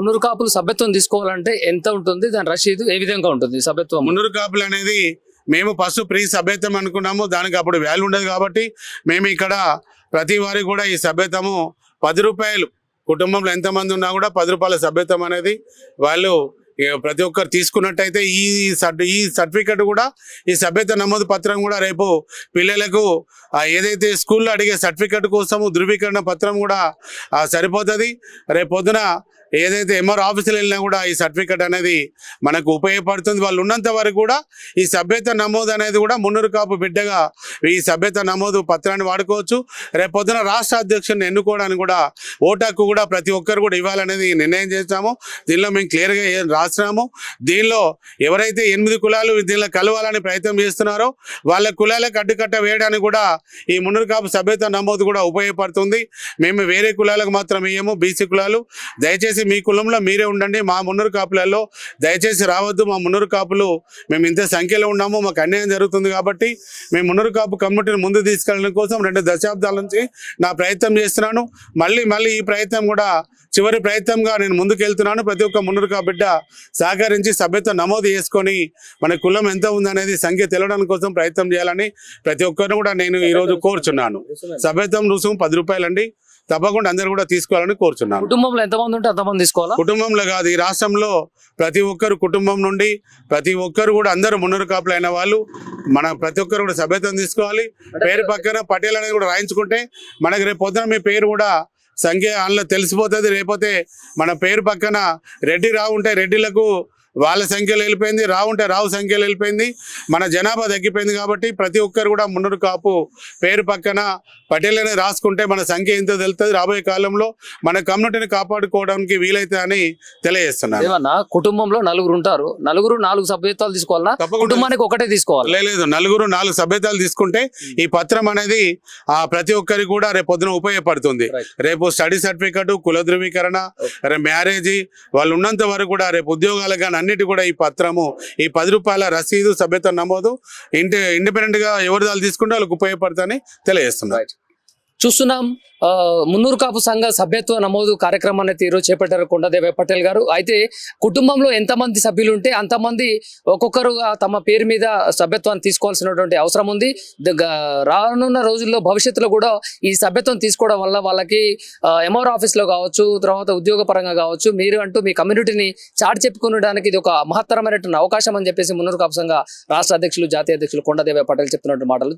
మున్నూరు కాపులు సభ్యత్వం తీసుకోవాలంటే ఎంత ఉంటుంది? దాని రసీదు ఏ విధంగా ఉంటుంది? సభ్యత్వం మున్నూరు కాపులు అనేది మేము ఫస్ట్ ప్రీ సభ్యత్వం అనుకున్నాము. దానికి అప్పుడు వాల్యూ ఉండదు కాబట్టి మేము ఇక్కడ ప్రతి వారికి కూడా ఈ సభ్యతము పది రూపాయలు. కుటుంబంలో ఎంతమంది ఉన్నా కూడా పది రూపాయల సభ్యత్వం అనేది వాళ్ళు ప్రతి ఒక్కరు తీసుకున్నట్టయితే ఈ సర్టి ఈ సర్టిఫికెట్ కూడా ఈ సభ్యత నమోదు పత్రం కూడా రేపు పిల్లలకు ఏదైతే స్కూల్లో అడిగే సర్టిఫికెట్ కోసము ధృవీకరణ పత్రం కూడా సరిపోతుంది. రేపు పొద్దున ఏదైతే ఎంఆర్ ఆఫీసులు వెళ్ళినా కూడా ఈ సర్టిఫికెట్ అనేది మనకు ఉపయోగపడుతుంది. వాళ్ళు ఉన్నంత వరకు కూడా ఈ సభ్యత నమోదు అనేది కూడా మున్నూరు కాపు బిడ్డగా ఈ సభ్యత నమోదు పత్రాన్ని వాడుకోవచ్చు. రేపు పొద్దున రాష్ట్ర అధ్యక్షుడిని ఎన్నుకోవడానికి కూడా ఓటాకు కూడా ప్రతి ఒక్కరు కూడా ఇవ్వాలనేది నిర్ణయం చేస్తాము. దీనిలో మేము క్లియర్గా రాసినాము రాస్తున్నాము. దీనిలో ఎవరైతే ఎనిమిది కులాలు దీనిలో కలవాలని ప్రయత్నం చేస్తున్నారో వాళ్ళ కులాలకు అడ్డుకట్ట వేయడానికి కూడా ఈ మున్నూరు కాపు సభ్యత నమోదు కూడా ఉపయోగపడుతుంది. మేము వేరే కులాలకు మాత్రం ఇయ్యము. బీసీ కులాలు. దయచేసి మీ కులంలో మీరే ఉండండి. మా మున్నూరు కాపులలో దయచేసి రావద్దు. మా మున్నూరు కాపులు మేము ఇంత సంఖ్యలో ఉన్నాము. మాకు అన్యాయం జరుగుతుంది కాబట్టి మేము మున్నూరు కాపు కమ్యూనిటీని ముందు తీసుకెళ్ళడం కోసం రెండు దశాబ్దాల నుంచి నా ప్రయత్నం చేస్తున్నాను. మళ్ళీ మళ్ళీ ఈ ప్రయత్నం కూడా చివరి ప్రయత్నంగా నేను ముందుకు వెళ్తున్నాను ప్రతి ఒక్క మున్నూరు కాపు బిడ్డ సహకరించి సభ్యత్వం నమోదు చేసుకొని మన కులం ఎంత ఉందనేది సంఖ్య తెలవడం కోసం ప్రయత్నం చేయాలని ప్రతి ఒక్కరిని కూడా నేను ఈరోజు కోరుచున్నాను. సభ్యత్వం రుసుము పది రూపాయలండి. తప్పకుండా అందరూ కూడా తీసుకోవాలని కోరుచున్నాను. కుటుంబంలో ఎంతమంది ఉంటే అంతమంది తీసుకోవాలా? కుటుంబంలో కాదు ఈ రాష్ట్రంలో ప్రతి ఒక్కరు కుటుంబం నుండి ప్రతి ఒక్కరు కూడా అందరూ మున్నూరు కాపులు అయిన వాళ్ళు మన ప్రతి ఒక్కరు కూడా సభ్యత్వం తీసుకోవాలి. పేరు పక్కన పటేల్ అనేది కూడా రాయించుకుంటే మనకి రేపు పొద్దున మీ పేరు కూడా సంఖ్య అందులో తెలిసిపోతుంది. రేపోతే మన పేరు పక్కన రెడ్డి రావు ఉంటే రెడ్డిలకు వాళ్ళ సంఖ్యలో వెళ్ళిపోయింది రావు ఉంటే రావు సంఖ్యలో వెళ్ళిపోయింది మన జనాభా తగ్గిపోయింది కాబట్టి ప్రతి ఒక్కరు కూడా మున్నూరు కాపు పేరు పక్కన పటేల్ అనేది రాసుకుంటే మన సంఖ్య ఎంతో తెలుస్తుంది రాబోయే కాలంలో మన కమ్యూనిటీని కాపాడుకోవడానికి వీలైతే అని తెలియజేస్తున్నాను. ఏమన్నా? కుటుంబంలో నలుగురు ఉంటారు. నలుగురు నాలుగు సభ్యత్వాలు తీసుకోవాలా కుటుంబానికి ఒకటే తీసుకోవాలి. లేదు నలుగురు నాలుగు సభ్యతలు తీసుకుంటే ఈ పత్రం అనేది ఆ ప్రతి ఒక్కరికి కూడా రేపు పొద్దున ఉపయోగపడుతుంది. రేపు స్టడీ సర్టిఫికెట్ కుల ధృవీకరణ రేపు మ్యారేజ్ వాళ్ళు ఉన్నంత వరకు కూడా రేపు ఉద్యోగాలకు కానీ అన్నిటి కూడా ఈ పత్రము ఈ పది రూపాయల రసీదు సభ్యత నమోదు. ఇంటి ఇండిపెండెంట్గా ఎవరి తీసుకుంటే వాళ్ళకి ఉపయోగపడతాయని తెలియజేస్తున్నారు. చూస్తున్నాం. ఆ, మున్నూరు కాపు సంఘ సభ్యత్వ నమోదు కార్యక్రమాన్ని అయితే ఈరోజు చేపట్టారు కొండదేవ పటేల్ గారు. అయితే కుటుంబంలో ఎంతమంది సభ్యులు ఉంటే అంతమంది ఒక్కొక్కరుగా తమ పేరు మీద సభ్యత్వాన్ని తీసుకోవాల్సినటువంటి అవసరం ఉంది. రానున్న రోజుల్లో భవిష్యత్తులో కూడా ఈ సభ్యత్వం తీసుకోవడం వల్ల వాళ్ళకి ఎంఆర్ ఆఫీస్లో కావచ్చు తర్వాత ఉద్యోగ పరంగా కావచ్చు మీరు అంటూ మీ కమ్యూనిటీని చాటి చెప్పుకునడానికి ఇది ఒక మహత్తరమైనటువంటి అవకాశం అని చెప్పేసి మున్నూరు కాపు సంఘ రాష్ట్ర అధ్యక్షులు జాతీయ అధ్యక్షులు కొండదేవ పటేల్ చెప్తున్నటువంటి మాటలు